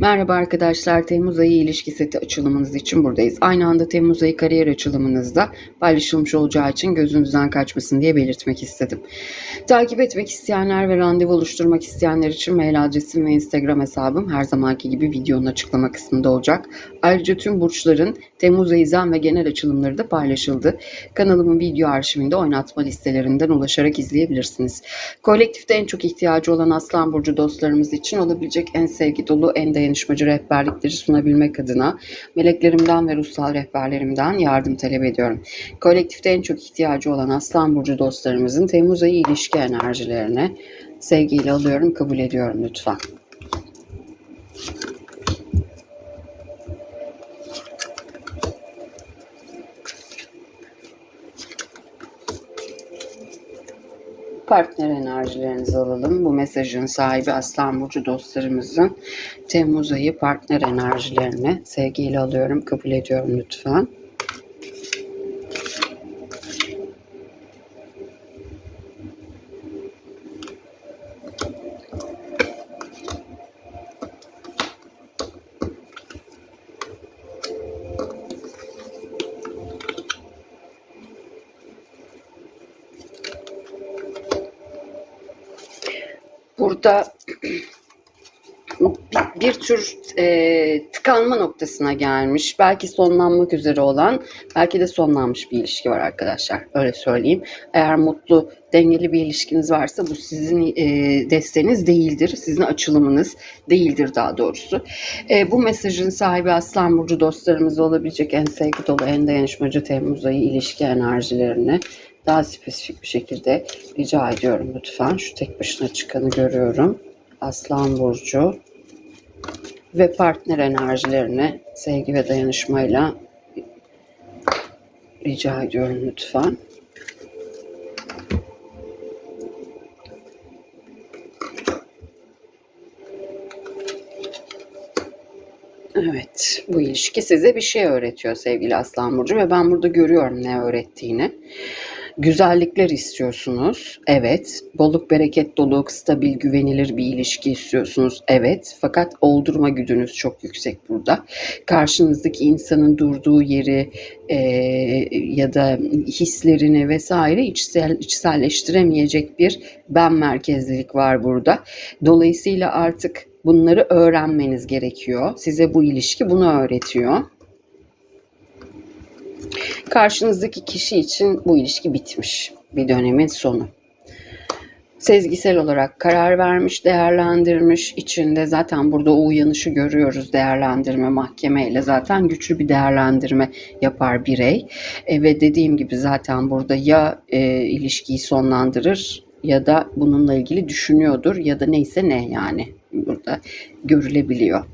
Merhaba arkadaşlar, Temmuz ayı ilişki seti açılımınız için buradayız. Aynı anda Temmuz ayı kariyer açılımınızda paylaşılmış olacağı için gözünüzden kaçmasın diye belirtmek istedim. Takip etmek isteyenler ve randevu oluşturmak isteyenler için mail adresim ve Instagram hesabım her zamanki gibi videonun açıklama kısmında olacak. Ayrıca tüm burçların Temmuz ayı zam ve genel açılımları da paylaşıldı. Kanalımın video arşivinde oynatma listelerinden ulaşarak izleyebilirsiniz. Kolektifte en çok ihtiyacı olan Aslan Burcu dostlarımız için olabilecek en sevgi dolu, en dayanışmacı rehberlikleri sunabilmek adına meleklerimden ve ruhsal rehberlerimden yardım talep ediyorum. Kolektifte en çok ihtiyacı olan Aslan Burcu dostlarımızın Temmuz ayı ilişki enerjilerine sevgiyle alıyorum, kabul ediyorum lütfen. Partner enerjilerinizi alalım. Bu mesajın sahibi Aslan Burcu dostlarımızın Temmuz ayı partner enerjilerini sevgiyle alıyorum, kabul ediyorum lütfen. Burada bir, bir tür e, tıkanma noktasına gelmiş. Belki sonlanmak üzere olan, belki de sonlanmış bir ilişki var arkadaşlar. Öyle söyleyeyim. Eğer mutlu, dengeli bir ilişkiniz varsa bu sizin e, desteğiniz değildir. Sizin açılımınız değildir daha doğrusu. E, bu mesajın sahibi Aslan Burcu dostlarımız olabilecek en sevgi dolu, en dayanışmacı Temmuz ayı ilişki enerjilerini daha spesifik bir şekilde rica ediyorum lütfen. Şu tek başına çıkanı görüyorum. Aslan Burcu ve partner enerjilerini sevgi ve dayanışmayla rica ediyorum lütfen. Evet, bu ilişki size bir şey öğretiyor sevgili Aslan Burcu ve ben burada görüyorum ne öğrettiğini. Güzellikler istiyorsunuz. Evet. Bolluk, bereket, doluluk, stabil, güvenilir bir ilişki istiyorsunuz. Evet. Fakat oldurma güdünüz çok yüksek burada. Karşınızdaki insanın durduğu yeri e, ya da hislerini vesaire içsel, içselleştiremeyecek bir ben merkezlilik var burada. Dolayısıyla artık bunları öğrenmeniz gerekiyor. Size bu ilişki bunu öğretiyor. Karşınızdaki kişi için bu ilişki bitmiş. Bir dönemin sonu. Sezgisel olarak karar vermiş, değerlendirmiş. İçinde zaten burada o uyanışı görüyoruz değerlendirme mahkemeyle. Zaten güçlü bir değerlendirme yapar birey. E, ve dediğim gibi zaten burada ya e, ilişkiyi sonlandırır ya da bununla ilgili düşünüyordur ya da neyse ne yani burada görülebiliyor.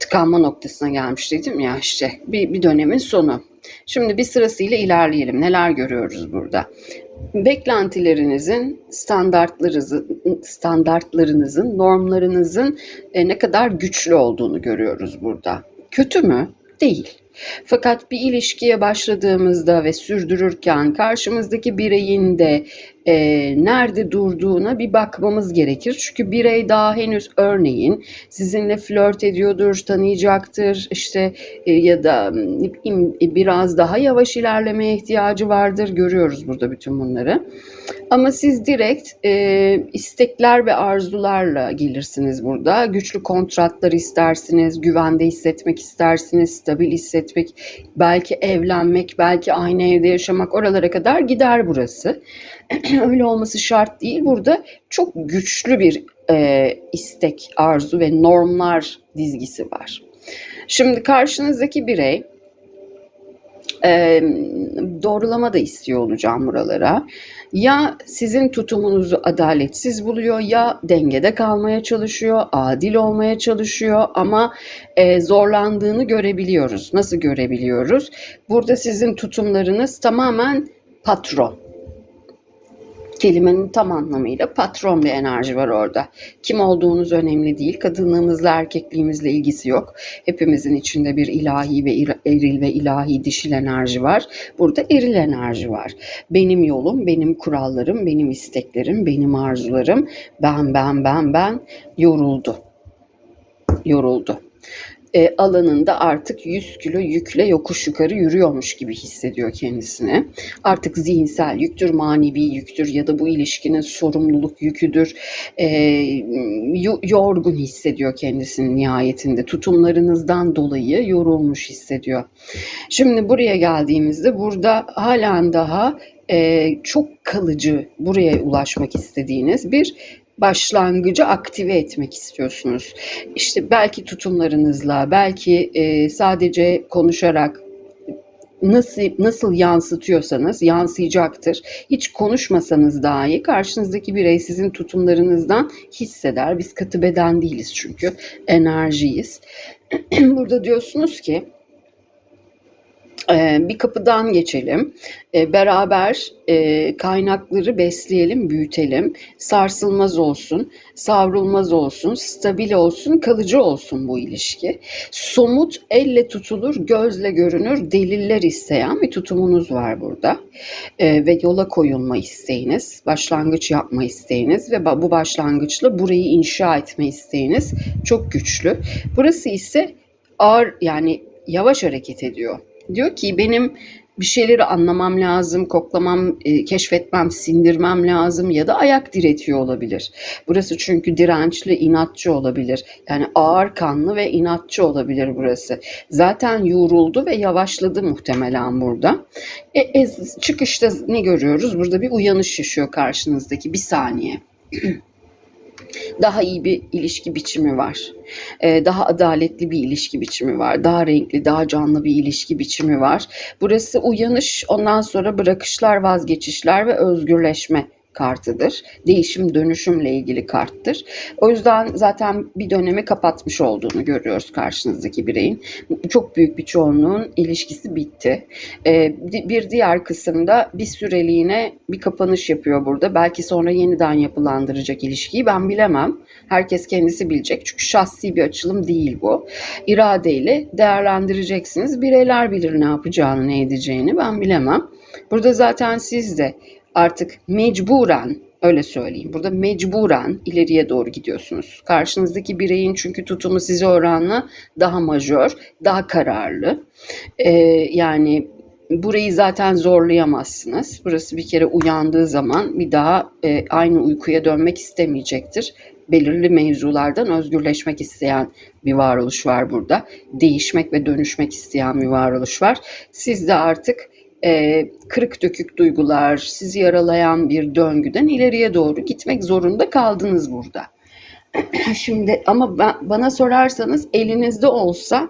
Tıkanma noktasına gelmiş dedim ya işte bir, bir dönemin sonu. Şimdi bir sırasıyla ilerleyelim. Neler görüyoruz burada? Beklentilerinizin, standartlarınızın, standartlarınızın, normlarınızın e, ne kadar güçlü olduğunu görüyoruz burada. Kötü mü? Değil. Fakat bir ilişkiye başladığımızda ve sürdürürken karşımızdaki bireyin de e, nerede durduğuna bir bakmamız gerekir. Çünkü birey daha henüz örneğin sizinle flört ediyordur, tanıyacaktır işte e, ya da e, biraz daha yavaş ilerlemeye ihtiyacı vardır. Görüyoruz burada bütün bunları. Ama siz direkt e, istekler ve arzularla gelirsiniz burada. Güçlü kontratlar istersiniz, güvende hissetmek istersiniz, stabil hissetmek, belki evlenmek, belki aynı evde yaşamak oralara kadar gider burası. Öyle olması şart değil. Burada çok güçlü bir e, istek, arzu ve normlar dizgisi var. Şimdi karşınızdaki birey e, doğrulama da istiyor olacağım buralara. Ya sizin tutumunuzu adaletsiz buluyor ya dengede kalmaya çalışıyor, adil olmaya çalışıyor ama e, zorlandığını görebiliyoruz. Nasıl görebiliyoruz? Burada sizin tutumlarınız tamamen patron kelimenin tam anlamıyla patron bir enerji var orada. Kim olduğunuz önemli değil. Kadınlığımızla erkekliğimizle ilgisi yok. Hepimizin içinde bir ilahi ve eril ve ilahi dişil enerji var. Burada eril enerji var. Benim yolum, benim kurallarım, benim isteklerim, benim arzularım. Ben, ben, ben, ben yoruldu. yoruldu. E, alanında artık 100 kilo yükle yokuş yukarı yürüyormuş gibi hissediyor kendisini. Artık zihinsel yüktür, manevi yüktür ya da bu ilişkinin sorumluluk yüküdür. E, yo- yorgun hissediyor kendisini nihayetinde. Tutumlarınızdan dolayı yorulmuş hissediyor. Şimdi buraya geldiğimizde burada halen daha e, çok kalıcı buraya ulaşmak istediğiniz bir başlangıcı aktive etmek istiyorsunuz. İşte belki tutumlarınızla, belki e, sadece konuşarak nasıl nasıl yansıtıyorsanız yansıyacaktır. Hiç konuşmasanız dahi karşınızdaki birey sizin tutumlarınızdan hisseder. Biz katı beden değiliz çünkü enerjiyiz. Burada diyorsunuz ki bir kapıdan geçelim. Ee, beraber e, kaynakları besleyelim, büyütelim. Sarsılmaz olsun, savrulmaz olsun, stabil olsun, kalıcı olsun bu ilişki. Somut, elle tutulur, gözle görünür, deliller isteyen bir tutumunuz var burada. Ee, ve yola koyulma isteğiniz, başlangıç yapma isteğiniz ve bu başlangıçla burayı inşa etme isteğiniz çok güçlü. Burası ise ağır yani yavaş hareket ediyor. Diyor ki benim bir şeyleri anlamam lazım, koklamam, e, keşfetmem, sindirmem lazım ya da ayak diretiyor olabilir. Burası çünkü dirençli, inatçı olabilir. Yani ağır kanlı ve inatçı olabilir burası. Zaten yoruldu ve yavaşladı muhtemelen burada. E, e, çıkışta ne görüyoruz? Burada bir uyanış yaşıyor karşınızdaki bir saniye. daha iyi bir ilişki biçimi var. Ee, daha adaletli bir ilişki biçimi var. Daha renkli, daha canlı bir ilişki biçimi var. Burası uyanış, ondan sonra bırakışlar, vazgeçişler ve özgürleşme kartıdır. Değişim dönüşümle ilgili karttır. O yüzden zaten bir dönemi kapatmış olduğunu görüyoruz karşınızdaki bireyin. Çok büyük bir çoğunluğun ilişkisi bitti. Ee, bir diğer kısımda bir süreliğine bir kapanış yapıyor burada. Belki sonra yeniden yapılandıracak ilişkiyi ben bilemem. Herkes kendisi bilecek. Çünkü şahsi bir açılım değil bu. İradeyle değerlendireceksiniz. Bireyler bilir ne yapacağını, ne edeceğini ben bilemem. Burada zaten siz de artık mecburen öyle söyleyeyim. Burada mecburen ileriye doğru gidiyorsunuz. Karşınızdaki bireyin çünkü tutumu size oranla daha majör, daha kararlı. Ee, yani burayı zaten zorlayamazsınız. Burası bir kere uyandığı zaman bir daha e, aynı uykuya dönmek istemeyecektir. Belirli mevzulardan özgürleşmek isteyen bir varoluş var burada. Değişmek ve dönüşmek isteyen bir varoluş var. Siz de artık e, kırık dökük duygular, sizi yaralayan bir döngüden ileriye doğru gitmek zorunda kaldınız burada. Şimdi ama ben, bana sorarsanız elinizde olsa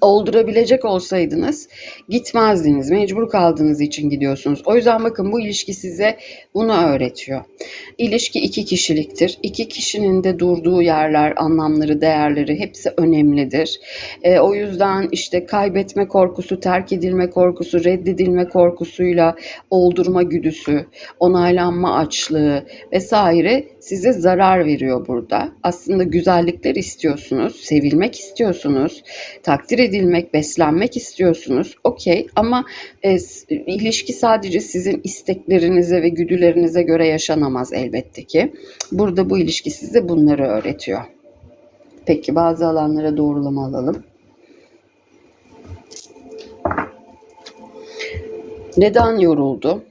oldurabilecek olsaydınız gitmezdiniz. Mecbur kaldığınız için gidiyorsunuz. O yüzden bakın bu ilişki size bunu öğretiyor. İlişki iki kişiliktir. İki kişinin de durduğu yerler, anlamları, değerleri hepsi önemlidir. E, o yüzden işte kaybetme korkusu, terk edilme korkusu, reddedilme korkusuyla oldurma güdüsü, onaylanma açlığı vesaire size zarar veriyor burada. Aslında güzellikler istiyorsunuz, sevilmek istiyorsunuz, takdir edilmek, beslenmek istiyorsunuz. Okey ama e, ilişki sadece sizin isteklerinize ve güdülerinize göre yaşanamaz elbette ki. Burada bu ilişki size bunları öğretiyor. Peki bazı alanlara doğrulama alalım. Neden yoruldu?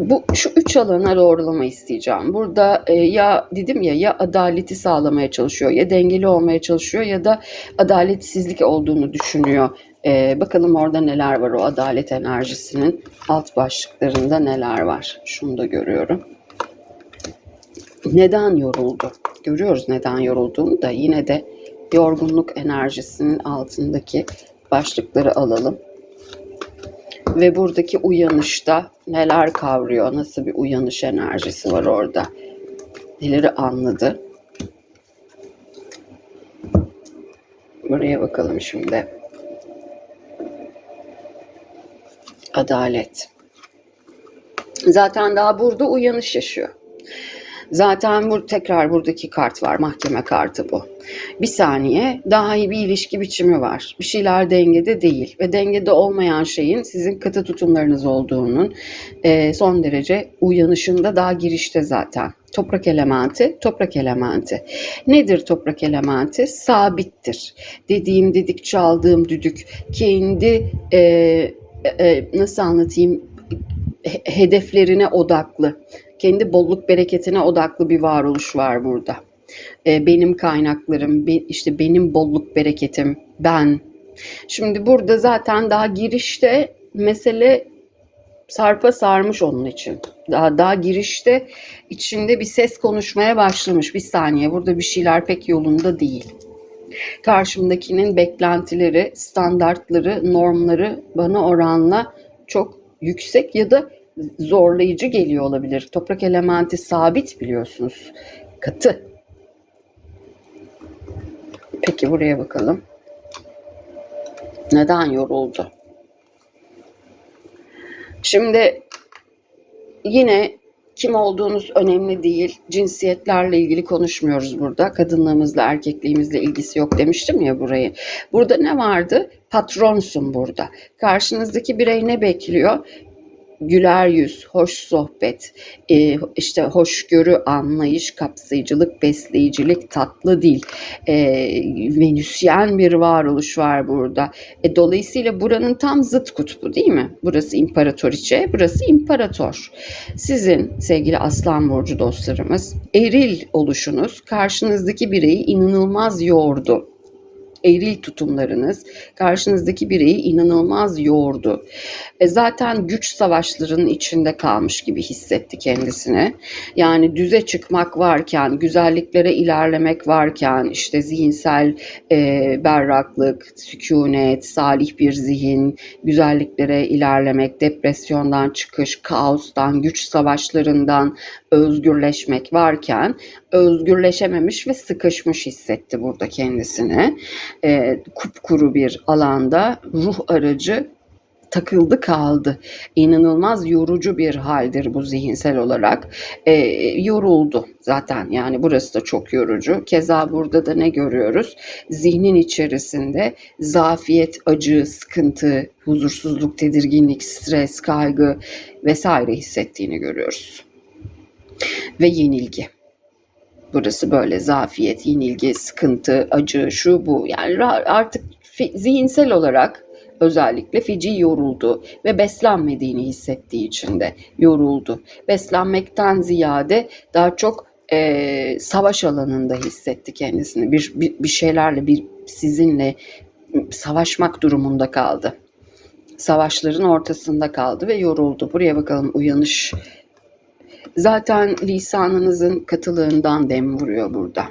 Bu şu üç alana doğrulama isteyeceğim. Burada e, ya dedim ya ya adaleti sağlamaya çalışıyor ya dengeli olmaya çalışıyor ya da adaletsizlik olduğunu düşünüyor. E, bakalım orada neler var o adalet enerjisinin alt başlıklarında neler var. Şunu da görüyorum. Neden yoruldu? Görüyoruz neden yorulduğunu da yine de yorgunluk enerjisinin altındaki başlıkları alalım ve buradaki uyanışta neler kavruyor, nasıl bir uyanış enerjisi var orada, neleri anladı. Buraya bakalım şimdi. Adalet. Zaten daha burada uyanış yaşıyor. Zaten bu tekrar buradaki kart var. Mahkeme kartı bu. Bir saniye daha iyi bir ilişki biçimi var. Bir şeyler dengede değil ve dengede olmayan şeyin sizin katı tutumlarınız olduğunun e, son derece uyanışında daha girişte zaten. Toprak elementi, toprak elementi. Nedir toprak elementi? Sabittir. Dediğim dedik, çaldığım düdük. Kendi e, e, nasıl anlatayım? He- hedeflerine odaklı. Kendi bolluk bereketine odaklı bir varoluş var burada. E, benim kaynaklarım, işte benim bolluk bereketim, ben. Şimdi burada zaten daha girişte mesele sarpa sarmış onun için. Daha daha girişte içinde bir ses konuşmaya başlamış. Bir saniye burada bir şeyler pek yolunda değil. Karşımdakinin beklentileri, standartları, normları bana oranla çok yüksek ya da zorlayıcı geliyor olabilir. Toprak elementi sabit biliyorsunuz. Katı. Peki buraya bakalım. Neden yoruldu? Şimdi yine kim olduğunuz önemli değil. Cinsiyetlerle ilgili konuşmuyoruz burada. Kadınlığımızla, erkekliğimizle ilgisi yok demiştim ya burayı. Burada ne vardı? Patronsun burada. Karşınızdaki birey ne bekliyor? Güler yüz, hoş sohbet, e, işte hoşgörü, anlayış, kapsayıcılık, besleyicilik, tatlı dil, e, venüsyen bir varoluş var burada. E, dolayısıyla buranın tam zıt kutbu değil mi? Burası imparatoriçe, burası imparator. Sizin sevgili Aslan Burcu dostlarımız, eril oluşunuz karşınızdaki bireyi inanılmaz yordu eril tutumlarınız karşınızdaki bireyi inanılmaz yordu. E zaten güç savaşlarının içinde kalmış gibi hissetti kendisini. Yani düze çıkmak varken, güzelliklere ilerlemek varken, işte zihinsel e, berraklık, sükunet, salih bir zihin, güzelliklere ilerlemek, depresyondan çıkış, kaostan, güç savaşlarından özgürleşmek varken özgürleşememiş ve sıkışmış hissetti burada kendisini. E, kupkuru bir alanda ruh aracı takıldı kaldı. İnanılmaz yorucu bir haldir bu zihinsel olarak. E, yoruldu zaten yani burası da çok yorucu. Keza burada da ne görüyoruz? Zihnin içerisinde zafiyet, acı, sıkıntı, huzursuzluk, tedirginlik, stres, kaygı vesaire hissettiğini görüyoruz. Ve yenilgi. Burası böyle zafiyet, yenilgi, sıkıntı, acı, şu bu. Yani artık zihinsel olarak özellikle feci yoruldu ve beslenmediğini hissettiği için de yoruldu. Beslenmekten ziyade daha çok eee, savaş alanında hissetti kendisini. Bir, bir, bir şeylerle, bir sizinle savaşmak durumunda kaldı. Savaşların ortasında kaldı ve yoruldu. Buraya bakalım uyanış Zaten lisanınızın katılığından dem vuruyor burada.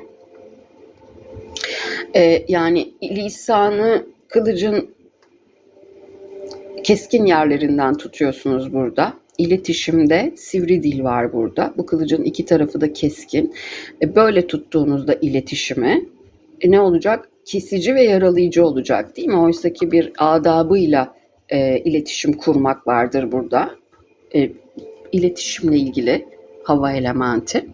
Ee, yani lisanı kılıcın keskin yerlerinden tutuyorsunuz burada. İletişimde sivri dil var burada. Bu kılıcın iki tarafı da keskin. E, böyle tuttuğunuzda iletişimi e, ne olacak? Kesici ve yaralayıcı olacak değil mi? Oysa ki bir adabıyla e, iletişim kurmak vardır burada. E, iletişimle ilgili hava elementi.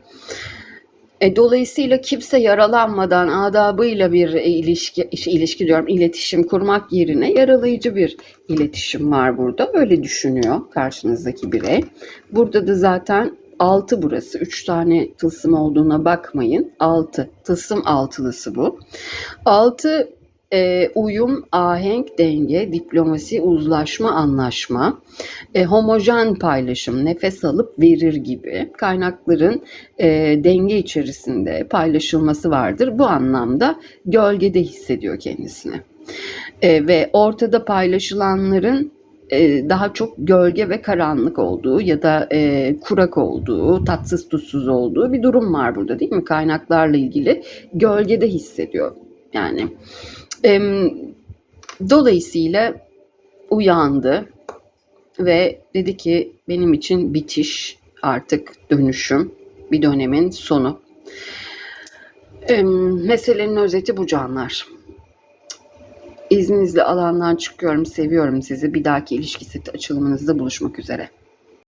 E, dolayısıyla kimse yaralanmadan adabıyla bir ilişki, ilişki diyorum iletişim kurmak yerine yaralayıcı bir iletişim var burada. Öyle düşünüyor karşınızdaki birey. Burada da zaten altı burası. Üç tane tılsım olduğuna bakmayın. Altı. Tılsım altılısı bu. Altı e, uyum, ahenk, denge, diplomasi, uzlaşma, anlaşma, e, homojen paylaşım, nefes alıp verir gibi kaynakların e, denge içerisinde paylaşılması vardır. Bu anlamda gölgede hissediyor kendisini. E, ve ortada paylaşılanların e, daha çok gölge ve karanlık olduğu ya da e, kurak olduğu, tatsız tutsuz olduğu bir durum var burada değil mi? Kaynaklarla ilgili gölgede hissediyor. Yani dolayısıyla uyandı ve dedi ki benim için bitiş artık dönüşüm bir dönemin sonu. Em, meselenin özeti bu canlar. İzninizle alandan çıkıyorum. Seviyorum sizi. Bir dahaki ilişki seti açılımınızda buluşmak üzere.